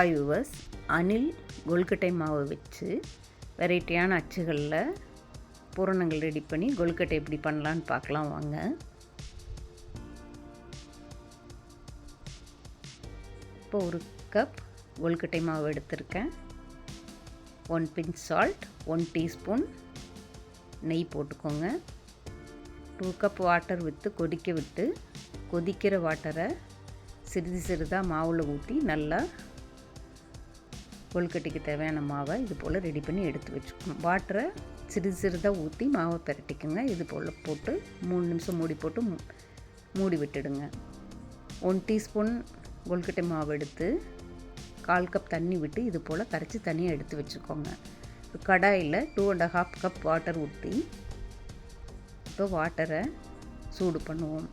Hi viewers அணில் கொல்கட்டை மாவை வச்சு வெரைட்டியான அச்சுகளில் பூரணங்கள் ரெடி பண்ணி கொல்கட்டை எப்படி பண்ணலான்னு பார்க்கலாம் வாங்க. இப்போ ஒரு கப் கொல்கட்டை மாவு எடுத்திருக்கேன். One pinch salt one teaspoon நெய் போட்டுக்கோங்க. டூ கப் வாட்டர் விட்டு கொதிக்க விட்டு கொதிக்கிற வாட்டரை சிறிது சிறிதாக மாவில் ஊற்றி நல்லா கொழுக்கட்டைக்கு தேவையான மாவை இது போல் ரெடி பண்ணி எடுத்து வச்சுக்கணும். வாட்டரை சிறிது சிறிதாக ஊற்றி மாவை பிரட்டிக்குங்க. இது போல் போட்டு மூணு நிமிஷம் மூடி போட்டு மூடி விட்டுடுங்க. ஒன் டீஸ்பூன் கொழுக்கட்டை மாவு எடுத்து கால் கப் தண்ணி விட்டு இது போல் கரைச்சி தனியாக எடுத்து வச்சுக்கோங்க. கடாயில் two and half cup water ஊற்றி இப்போ வாட்டரை சூடு பண்ணுவோம்.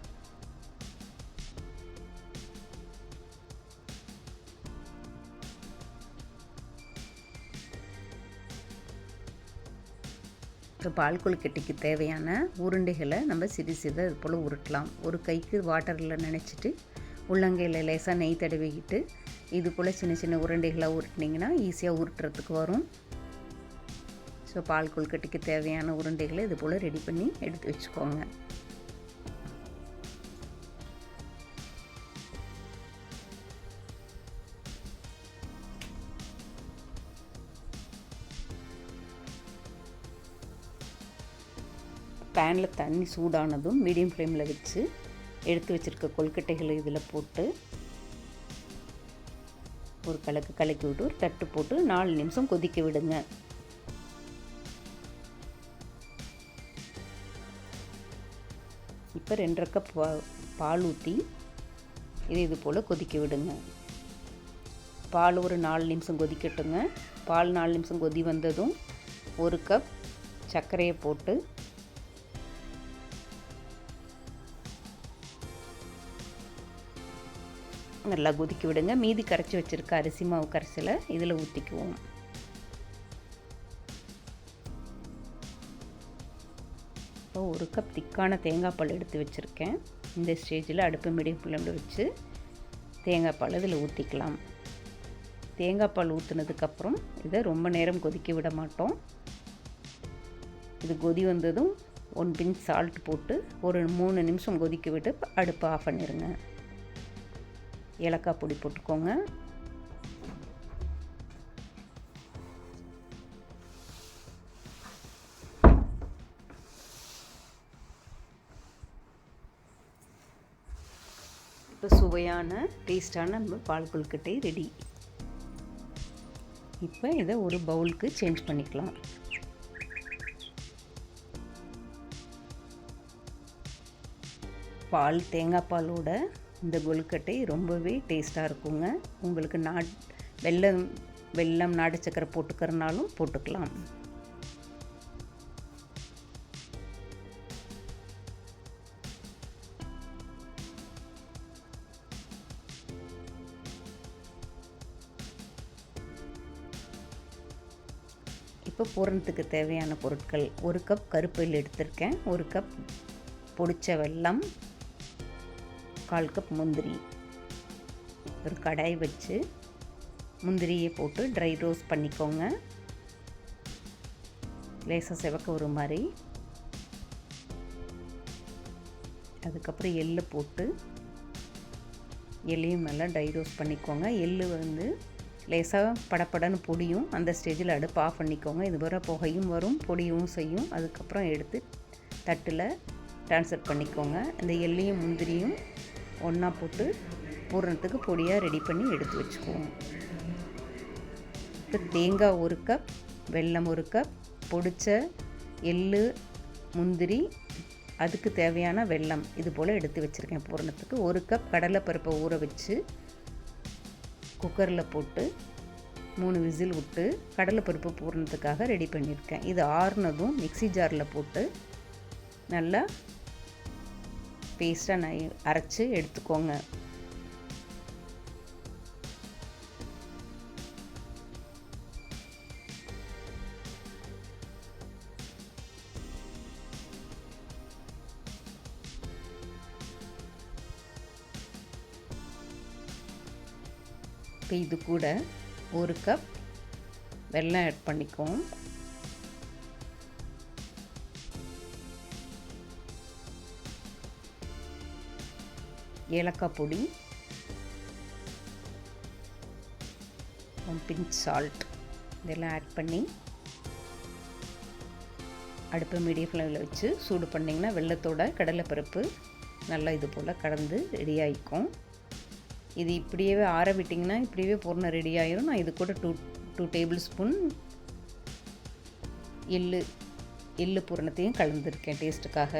லிட்டர் பால் கொழுக்கட்டைக்கு தேவையான உருண்டைகளை நம்ம சிறு சிறிதாக இது போல் உருட்டலாம். ஒரு கைக்கு வாட்டரில் நினச்சிட்டு உள்ளங்கையில் லேசாக நெய் தடவிக்கிட்டு இது போல் சின்ன சின்ன உருண்டைகளாக உருட்டினீங்கன்னா ஈஸியாக உருட்டுறதுக்கு வரும். ஸோ பால் கொழுக்கட்டைக்கு தேவையான உருண்டைகளை இது போல் ரெடி பண்ணி எடுத்து வச்சுக்கோங்க. பேனில் தண்ணி சூடானதும் மீடியம் ஃப்ளேமில் வச்சு எடுத்து வச்சுருக்க கொல்கட்டைகளை இதில் போட்டு ஒரு கலக்கு கலக்கி விட்டு ஒரு தட்டு போட்டு நாலு நிமிஷம் கொதிக்க விடுங்க. இப்போ ரெண்டரை கப் பால் ஊற்றி இது இது போல் கொதிக்க விடுங்க. பால் ஒரு நாலு நிமிஷம் கொதிக்கட்டுங்க. பால் நாலு நிமிஷம் கொதி வந்ததும் ஒரு கப் சர்க்கரையை போட்டு நல்லா கொதிக்க விடுங்க. மீதி கரைச்சி வச்சுருக்க அரிசி மாவு கரைசலை இதில் ஊற்றிக்குவோம் இப்போ ஒரு கப் திக்கான தேங்காய் பால் எடுத்து வச்சுருக்கேன். இந்த ஸ்டேஜில் அடுப்பு மீடியம் ஃப்ளேமில் வச்சு தேங்காய் பால் இதில் ஊற்றிக்கலாம் தேங்காய் பால் ஊற்றுனதுக்கப்புறம் இதை ரொம்ப நேரம் கொதிக்க விட மாட்டோம். இது கொதி வந்ததும் ஒன் பின் சால்ட் போட்டு ஒரு மூணு நிமிஷம் கொதிக்க விட்டு அடுப்பை ஆஃப் பண்ணிடுங்க ஏலக்காய் பொடி போட்டுக்கோங்க. இப்போ சுவையான டேஸ்டான நம்ம பால் கொழுக்கட்டை ரெடி இப்போ இதை ஒரு பவுலுக்கு சேஞ்ச் பண்ணிக்கலாம். பால் தேங்காய் பாலோட இந்த கொழுக்கட்டை ரொம்பவே டேஸ்ட்டாக இருக்குங்க. உங்களுக்கு நாட் வெள்ளம் வெல்லம் நாடு சக்கரை போட்டுக்கிறனாலும் போட்டுக்கலாம். இப்போ பூரணத்துக்கு தேவையான பொருட்கள் ஒரு கப் கருப்பையில் எடுத்திருக்கேன். ஒரு கப் பொடிச்ச வெல்லம் கால் கப் முந்திரி ஒரு கடாய் வச்சு முந்திரியை போட்டு ட்ரை ரோஸ்ட் பண்ணிக்கோங்க. லேசாக செவக்க ஒரு மாதிரி. அதுக்கப்புறம் எள்ளு போட்டு எள்ளையும் நல்லா ட்ரை ரோஸ்ட் பண்ணிக்கோங்க. எள்ளு வந்து லேசாக படப்படன்னு பொடியும் அந்த ஸ்டேஜில் அடுப்பு ஆஃப் பண்ணிக்கோங்க. இது வர புகையும் வரும் பொடியும் செய்யும். அதுக்கப்புறம் எடுத்து தட்டில் ட்ரான்ஸ்ஃபர் பண்ணிக்கோங்க. இந்த எள்ளையும் முந்திரியும் ஒன்றா போட்டு பூரணத்துக்கு பொடியாக ரெடி பண்ணி எடுத்து வச்சுக்குவோம். இப்போ தேங்காய் ஒரு கப் வெல்லம் ஒரு கப் பொடிச்ச எள் முந்திரி அதுக்கு தேவையான வெல்லம் இது போல் எடுத்து வச்சுருக்கேன் பூரணத்துக்கு ஒரு கப் கடலைப்பருப்பை ஊற வச்சு குக்கரில் போட்டு மூணு விசில் விட்டு கடலைப்பருப்பு பூரணத்துக்காக ரெடி பண்ணியிருக்கேன். இது ஆறுனதும் மிக்சி ஜாரில் போட்டு நல்லா பேஸ்ட்டாக நை அரைச்சி எடுத்துக்கோங்க. இப்போ இது கூட ஒரு கப் வெல்லம் ஆட் பண்ணிக்குவோம். ஏலக்காய் பொடி ஒன் பிஞ்ச் சால்ட் இதெல்லாம் ஆட் பண்ணி அடுப்பை மீடியம் ஃப்ளேமில் வச்சு சூடு பண்ணிங்கன்னா வெள்ளத்தோட கடலைப்பருப்பு நல்லா இது போல் கடந்து ரெடி ஆகிக்கும் இது இப்படியே ஆற விட்டிங்கன்னா இப்படியே பூர்ணம் ரெடி ஆயிரும். நான் இது கூட டூ டூ டேபிள் ஸ்பூன் எள்ளு எள்ளு பூரணத்தையும் கலந்துருக்கேன் டேஸ்ட்டுக்காக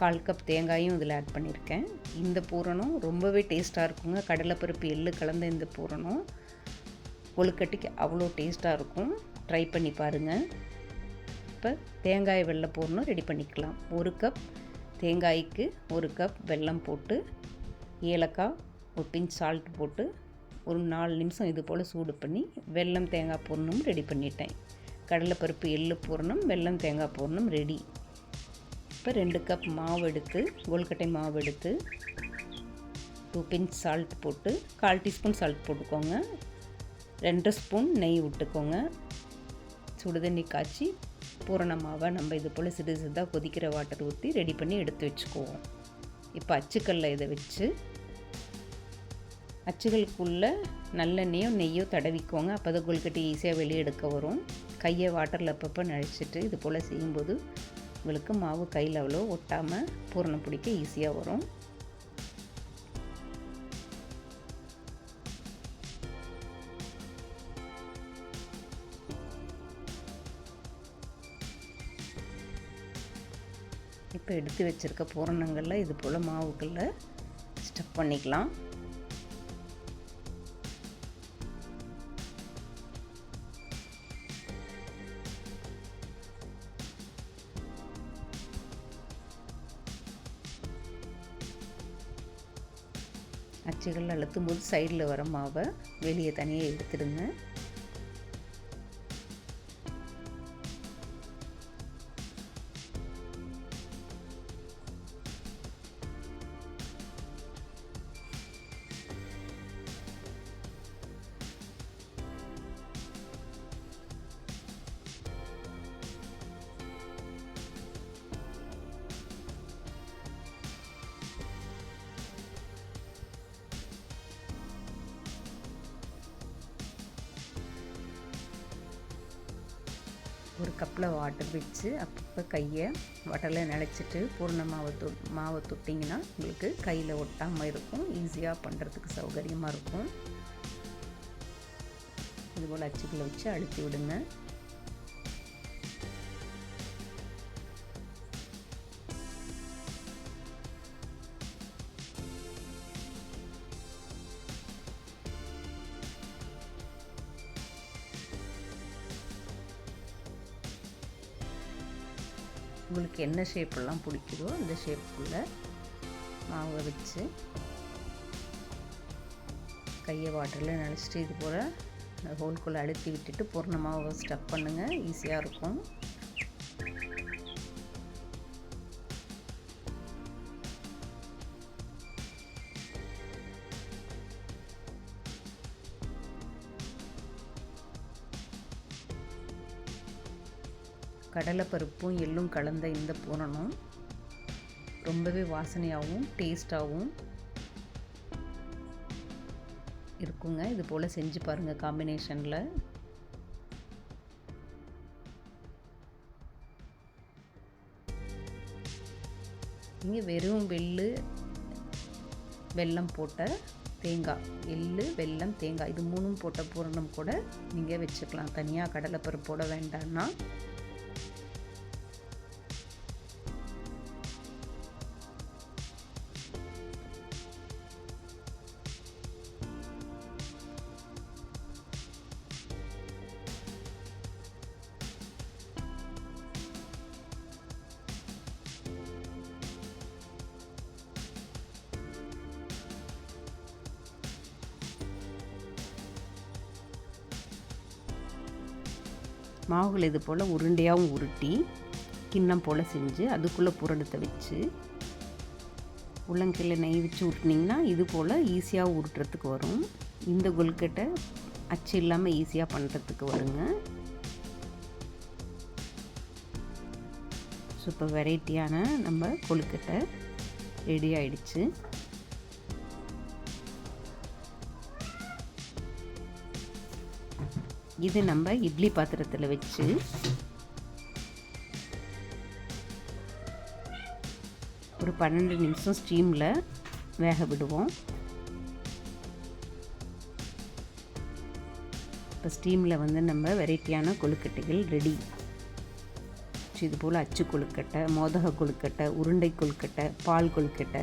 கால் கப் தேங்காயும் இதில் ஆட் பண்ணியிருக்கேன். இந்த பூரணம் ரொம்பவே டேஸ்ட்டாக இருக்குங்க. கடலைப்பருப்பு எள்ளு கலந்த இந்த பூரணம் கொழுக்கட்டிக்கு அவ்வளோ டேஸ்ட்டாக இருக்கும். ட்ரை பண்ணி பாருங்கள் இப்போ தேங்காய் வெள்ளை பூரணம் ரெடி பண்ணிக்கலாம். ஒரு கப் தேங்காய்க்கு ஒரு கப் வெல்லம் போட்டு ஏலக்காய் ஒரு பிஞ்ச் சால்ட் போட்டு ஒரு நாலு நிமிஷம் இது போல் சூடு பண்ணி வெல்லம் தேங்காய் பூரணம் ரெடி பண்ணிட்டேன். கடலைப்பருப்பு எள்ளு பூரணம் வெல்லம் தேங்காய் பூரணம் ரெடி இப்போ ரெண்டு கப் மாவு எடுத்து கொல்கட்டை மாவு எடுத்து டூ பிஞ்ச் சால்ட் போட்டு கால் டீஸ்பூன் சால்ட் போட்டுக்கோங்க. ரெண்டு ஸ்பூன் நெய் விட்டுக்கோங்க. சுடுதண்ணி காய்ச்சி பூரண மாவை நம்ம இது போல் சிறு சிறுதாக கொதிக்கிற வாட்டர் ஊற்றி ரெடி பண்ணி எடுத்து வச்சுக்குவோம். இப்போ அச்சுக்கல்ல இதை வச்சு அச்சுகளுக்குள்ளே நல்லெண்ணெயோ நெய்யோ தடவிக்கோங்க. அப்போ தான் கொழுக்கட்டை ஈஸியாக வெளியே எடுக்க வரும். கையை வாட்டரில் அப்பப்போ நழிச்சிட்டு இது போல் செய்யும்போது உங்களுக்கு மாவு கையில் அவ்வளோ ஒட்டாமல் பூரணம் பிடிக்க ஈஸியாக வரும். இப்போ எடுத்து வச்சுருக்க பூரணங்களில் இது போல் மாவுக்குள்ளே ஸ்டப் பண்ணிக்கலாம். பூச்சிகள் அழுத்தும் போது சைடில் வர மாவை வெளியே தனியாக எடுத்துடுங்க. கப்பில் வாட்டர் வச்சு அப்பப்போ கையை வாட்டரில் நினச்சிட்டு பூர்ண மாவை தொ மாவை தொட்டிங்கன்னா உங்களுக்கு கையில் ஒட்டாமல் இருக்கும். ஈஸியாக பண்ணுறதுக்கு சௌகரியமாக இருக்கும். இதுபோல் அச்சுக்களை வச்சு அழுத்தி விடுங்க. உங்களுக்கு என்ன ஷேப்பெல்லாம் பிடிக்குதோ அந்த ஷேப்புக்குள்ளே மாவை வச்சு கையை வாட்டரில் நினச்சிட்டு இது போல் ஹோல்குள்ளே அழுத்தி விட்டுட்டு பூர்ண மாவை ஸ்டப் பண்ணுங்கள் ஈஸியாக இருக்கும். கடலைப்பருப்பும் எள்ளும் கலந்த இந்த பூரணம் ரொம்பவே வாசனையாகவும் டேஸ்ட்டாகவும் இருக்குங்க. இது போல் செஞ்சு பாருங்கள் காம்பினேஷனில் இங்கே வெறும் வெள்ளு வெல்லம் போட்ட தேங்காய். எள்ளு வெல்லம் தேங்காய். இது மூணும் போட்ட பூரணம் கூட நீங்கள் வச்சுக்கலாம். தனியாக கடலைப்பருப்போட வேண்டாம்னா. மாவுகள் இது போல் உருண்டையாகவும் உருட்டி கிண்ணம் போல் செஞ்சு அதுக்குள்ளே புரடத்தை வச்சு உள்ளங்கையில் நெய் வச்சு உருட்டினீங்கன்னா இது போல் ஈஸியாக உருட்டுறதுக்கு வரும். இந்த கொல்கட்டை அச்சு இல்லாமல் ஈஸியாக பண்ணுறதுக்கு வருங்க. சூப்பர் வெரைட்டியான நம்ம கொழுக்கட்டை ரெடி ஆயிடுச்சு. இது நம்ம இட்லி பாத்திரத்தில் வச்சு ஒரு பன்னெண்டு நிமிஷம் ஸ்டீமில் வேக விடுவோம். இப்போ ஸ்டீமில் வந்து நம்ம வெரைட்டியான கொழுக்கட்டைகள் ரெடி இது போல் அச்சு கொழுக்கட்டை மோதக கொழுக்கட்டை உருண்டை கொழுக்கட்டை பால் கொழுக்கட்டை